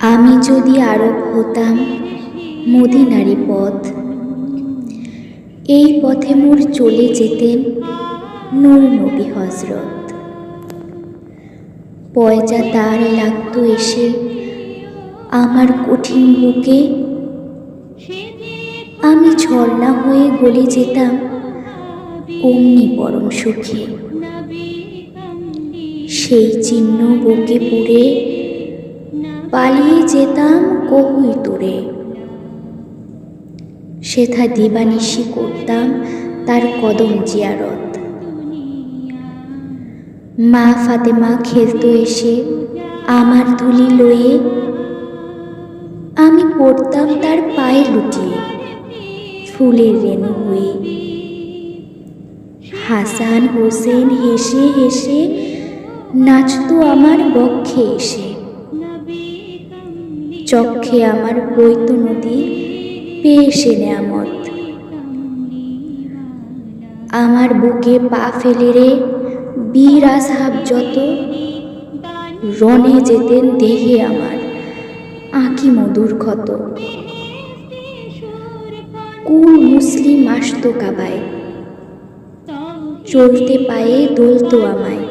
আমি যদি আরব হতাম মদিনারি পথ। এই পথে মোর চলে যেতেন নূর নবী হজরত পয়জা তার লাগতো এসে আমার কঠিন বুকে। আমি ঝর্ণা হয়ে গলে যেতাম অমনি পরম সুখে। সেই চিহ্ন বুকে পুড়ে পালিয়ে যেতাম কহুই তোরে সেথা দিবানিশি করতাম তার কদম জিয়ারত। মা ফাতেমা খেলতো এসে আমার ধুলি লয়ে। আমি পড়তাম তার পায়ে লুটিয়ে, ফুলের রেণু হয়ে। হাসান হোসেন হেসে হেসে নাচতো আমার বক্ষে এসে। চক্ষে আমার বৈত নদী পেয়েছে নেয়ামত। আমার বুকে পা ফেলে রে বীর আসাব যত রনে যেতেন দেহে আমার আঁকি মধুর ক্ষত। কুল মুসলিম আসতো কাবায়, চলতে পায়ে দোলতো আমায়।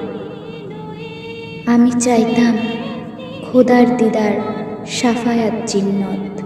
আমি চাইতাম খোদার দিদার সাফায়াত জিন্নত।